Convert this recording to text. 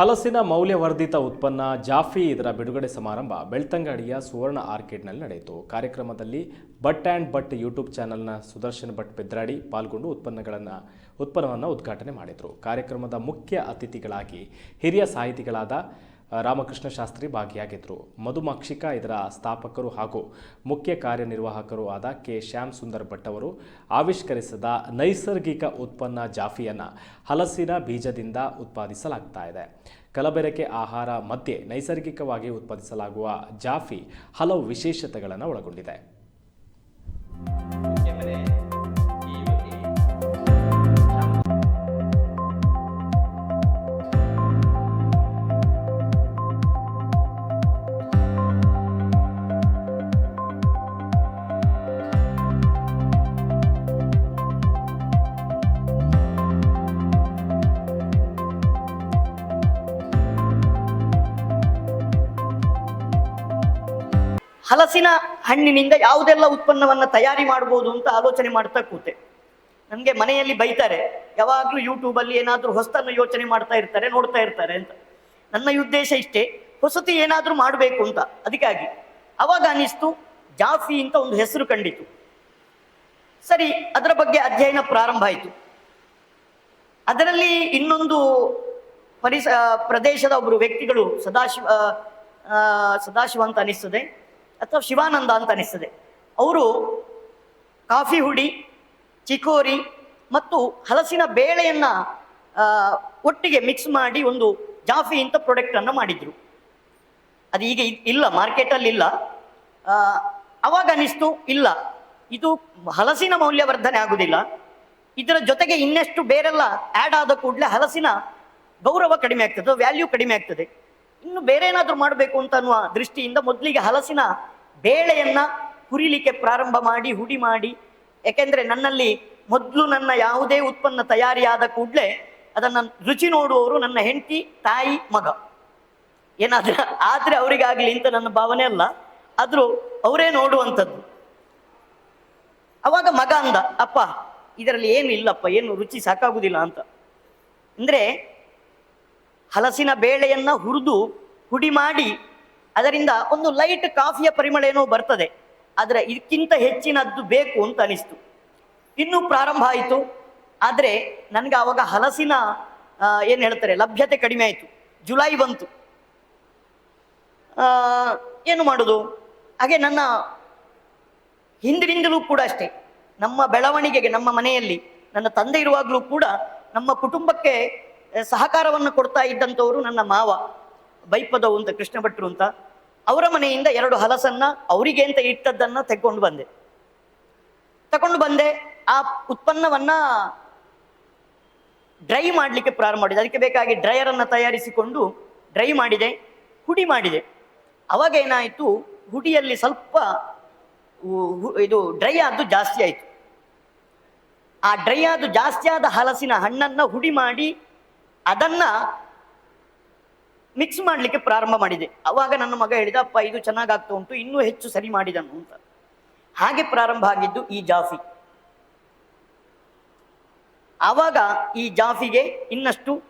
ಹಲಸಿನ ಮೌಲ್ಯವರ್ಧಿತ ಉತ್ಪನ್ನ ಜಾಫಿ ಇದರ ಬಿಡುಗಡೆ ಸಮಾರಂಭ ಬೆಳ್ತಂಗಡಿಯ ಸುವರ್ಣ ಆರ್ಕಿಡ್ನಲ್ಲಿ ನಡೆಯಿತು. ಕಾರ್ಯಕ್ರಮದಲ್ಲಿ ಬಟ್ ಆ್ಯಂಡ್ ಬಟ್ ಯೂಟ್ಯೂಬ್ ಚಾನೆಲ್ನ ಸುದರ್ಶನ್ ಭಟ್ ಪೆದ್ರಾಡಿ ಪಾಲ್ಗೊಂಡು ಉತ್ಪನ್ನಗಳನ್ನು, ಉತ್ಪನ್ನವನ್ನು ಉದ್ಘಾಟನೆ ಮಾಡಿದರು. ಕಾರ್ಯಕ್ರಮದ ಮುಖ್ಯ ಅತಿಥಿಗಳಾಗಿ ಹಿರಿಯ ಸಾಹಿತಿಗಳಾದ ರಾಮಕೃಷ್ಣ ಶಾಸ್ತ್ರಿ ಭಾಗಿಯಾಗಿದ್ದರು ಮಧುಮಕ್ಷಿಕ ಇದರ ಸ್ಥಾಪಕರು ಹಾಗೂ ಮುಖ್ಯ ಕಾರ್ಯನಿರ್ವಾಹಕರು ಆದ ಕೆ. ಶ್ಯಾಮ್ ಸುಂದರ್ ಭಟ್ ಅವರು ಆವಿಷ್ಕರಿಸಿದ ನೈಸರ್ಗಿಕ ಉತ್ಪನ್ನ ಜಾಫಿಯನ್ನು ಹಲಸಿನ ಬೀಜದಿಂದ ಉತ್ಪಾದಿಸಲಾಗ್ತಾ ಇದೆ. ಕಲಬೆರಕೆ ಆಹಾರ ಮಧ್ಯೆ ನೈಸರ್ಗಿಕವಾಗಿ ಉತ್ಪಾದಿಸಲಾಗುವ ಜಾಫಿ ಹಲವು ವಿಶೇಷತೆಗಳನ್ನು ಒಳಗೊಂಡಿದೆ. ಹಲಸಿನ ಹಣ್ಣಿನಿಂದ ಯಾವುದೆಲ್ಲ ಉತ್ಪನ್ನವನ್ನ ತಯಾರಿ ಮಾಡಬಹುದು ಅಂತ ಆಲೋಚನೆ ಮಾಡ್ತಾ ಕೂತೆ. ನನಗೆ ಮನೆಯಲ್ಲಿ ಬೈತಾರೆ, ಯಾವಾಗಲೂ ಯೂಟ್ಯೂಬಲ್ಲಿ ಏನಾದರೂ ಹೊಸತನ್ನು ಯೋಚನೆ ಮಾಡ್ತಾ ಇರ್ತಾರೆ, ನೋಡ್ತಾ ಇರ್ತಾರೆ ಅಂತ. ನನ್ನ ಉದ್ದೇಶ ಇಷ್ಟೇ, ಹೊಸತಿ ಏನಾದರೂ ಮಾಡಬೇಕು ಅಂತ, ಅದಕ್ಕಾಗಿ. ಅವಾಗ ಅನಿಸ್ತು, ಜಾಫಿ ಅಂತ ಒಂದು ಹೆಸರು ಕಂಡಿತು. ಸರಿ, ಅದರ ಬಗ್ಗೆ ಅಧ್ಯಯನ ಪ್ರಾರಂಭ ಆಯಿತು. ಅದರಲ್ಲಿ ಇನ್ನೊಂದು ಪರಿಸ, ಪ್ರದೇಶದ ಒಬ್ಬರು ವ್ಯಕ್ತಿಗಳು ಸದಾಶಿವ ಸದಾಶಿವ ಅಂತ ಅನಿಸ್ತದೆ. ಅಥವಾ ಶಿವಾನಂದ ಅಂತ ಅನಿಸ್ತದೆ. ಅವರು ಕಾಫಿ ಹುಡಿ, ಚಿಕೋರಿ ಮತ್ತು ಹಲಸಿನ ಬೇಳೆಯನ್ನ ಒಟ್ಟಿಗೆ ಮಿಕ್ಸ್ ಮಾಡಿ ಒಂದು ಜಾಫಿ ಅಂತ ಪ್ರಾಡಕ್ಟ್ ಅನ್ನು ಮಾಡಿದ್ರು. ಅದು ಈಗ ಇಲ್ಲ ಮಾರ್ಕೆಟಲ್ಲಿ ಇಲ್ಲ. ಅವಾಗ ಅನಿಸ್ತು, ಇಲ್ಲ. ಇದು ಹಲಸಿನ ಮೌಲ್ಯವರ್ಧನೆ ಆಗುದಿಲ್ಲ. ಇದರ ಜೊತೆಗೆ ಇನ್ನೆಷ್ಟು ಬೇರೆಲ್ಲ ಆ್ಯಡ್ ಆದ ಕೂಡಲೇ ಹಲಸಿನ ಗೌರವ ಕಡಿಮೆ ಆಗ್ತದೆ ವ್ಯಾಲ್ಯೂ ಕಡಿಮೆ ಆಗ್ತದೆ. ಇನ್ನು ಬೇರೆ ಏನಾದರೂ ಮಾಡಬೇಕು ಅಂತ ಅನ್ನುವ ದೃಷ್ಟಿಯಿಂದ ಮೊದಲಿಗೆ ಹಲಸಿನ ಬೇಳೆಯನ್ನ ಹುರಿಲಿಕ್ಕೆ ಪ್ರಾರಂಭ ಮಾಡಿ, ಹುಡಿ ಮಾಡಿ, ಯಾಕೆಂದ್ರೆ ನನ್ನಲ್ಲಿ ಮೊದಲು ನನ್ನ ಯಾವುದೇ ಉತ್ಪನ್ನ ತಯಾರಿಯಾದ ಕೂಡಲೇ ಅದನ್ನ ರುಚಿ ನೋಡುವವರು ನನ್ನ ಹೆಂಡತಿ, ತಾಯಿ, ಮಗ. ಏನಾದ್ರೆ ಆದ್ರೆ ಅವರಿಗಾಗ್ಲಿ ಅಂತ ನನ್ನ ಭಾವನೆ ಅಲ್ಲ, ಆದ್ರೂ ಅವರೇ ನೋಡುವಂಥದ್ದು. ಅವಾಗ ಮಗ ಅಂದ, ಅಪ್ಪ, ಇದರಲ್ಲಿ ಏನು ಇಲ್ಲಪ್ಪ, ಏನು ರುಚಿ ಸಾಕಾಗುದಿಲ್ಲ ಅಂತ. ಅಂದ್ರೆ ಹಲಸಿನ ಬೇಳೆಯನ್ನು ಹುರಿದು ಹುಡಿ ಮಾಡಿ, ಅದರಿಂದ ಒಂದು ಲೈಟ್ ಕಾಫಿಯ ಪರಿಮಳ ಏನೋ ಬರ್ತದೆ. ಆದರೆ ಇದಕ್ಕಿಂತ ಹೆಚ್ಚಿನದ್ದು ಬೇಕು ಅಂತ ಅನಿಸ್ತು. ಇನ್ನೂ ಪ್ರಾರಂಭ ಆಯಿತು. ಆದರೆ ನನಗೆ ಆವಾಗ ಹಲಸಿನ ಏನು ಹೇಳ್ತಾರೆ, ಲಭ್ಯತೆ ಕಡಿಮೆ ಆಯಿತು. ಜುಲೈ ಬಂತು. ಏನು ಮಾಡುದು? ಹಾಗೆ ನನ್ನ ಹಿಂದಿನಿಂದಲೂ ಕೂಡ ಅಷ್ಟೇ. ನಮ್ಮ ಬೆಳವಣಿಗೆಗೆ, ನಮ್ಮ ಮನೆಯಲ್ಲಿ ನನ್ನ ತಂದೆ ಇರುವಾಗಲೂ ಕೂಡ ನಮ್ಮ ಕುಟುಂಬಕ್ಕೆ ಸಹಕಾರವನ್ನು ಕೊಡ್ತಾ ಇದ್ದಂಥವರು ನನ್ನ ಮಾವ ಬೈಪದವು ಅಂತ ಕೃಷ್ಣ ಭಟ್ರು ಅಂತ. ಅವರ ಮನೆಯಿಂದ ಎರಡು ಹಲಸನ್ನ ಅವರಿಗೆ ಅಂತ ಇಟ್ಟದ್ದನ್ನ ತೆಕ್ಕೊಂಡು ಬಂದೆ. ತಗೊಂಡು ಬಂದೆ, ಆ ಉತ್ಪನ್ನವನ್ನ ಡ್ರೈ ಮಾಡಲಿಕ್ಕೆ ಪ್ರಾರಂಭ ಮಾಡಿದೆ. ಅದಕ್ಕೆ ಬೇಕಾಗಿ ಡ್ರೈಯರ್ ಅನ್ನ ತಯಾರಿಸಿಕೊಂಡು ಡ್ರೈ ಮಾಡಿದೆ, ಹುಡಿ ಮಾಡಿದೆ. ಅವಾಗ ಏನಾಯಿತು, ಹುಡಿಯಲ್ಲಿ ಸ್ವಲ್ಪ ಇದು ಡ್ರೈ ಆದ್ದು ಜಾಸ್ತಿ ಆಯಿತು. ಆ ಡ್ರೈ ಆದ ಜಾಸ್ತಿ ಆದ ಹಲಸಿನ ಹಣ್ಣನ್ನ ಹುಡಿ ಮಾಡಿ ಅದನ್ನ ಮಿಕ್ಸ್ ಮಾಡಲಿಕ್ಕೆ ಪ್ರಾರಂಭ ಮಾಡಿದೆ. ಅವಾಗ ನನ್ನ ಮಗ ಹೇಳಿದ, ಅಪ್ಪ, ಇದು ಚೆನ್ನಾಗಾಗ್ತಾ ಉಂಟು ಇನ್ನೂ ಹೆಚ್ಚು ಸರಿ ಮಾಡಿದನು ಅಂತ. ಹಾಗೆ ಪ್ರಾರಂಭ ಆಗಿದ್ದು ಈ ಜಾಫಿ. ಆವಾಗ ಈ ಜಾಫಿಗೆ ಇನ್ನಷ್ಟು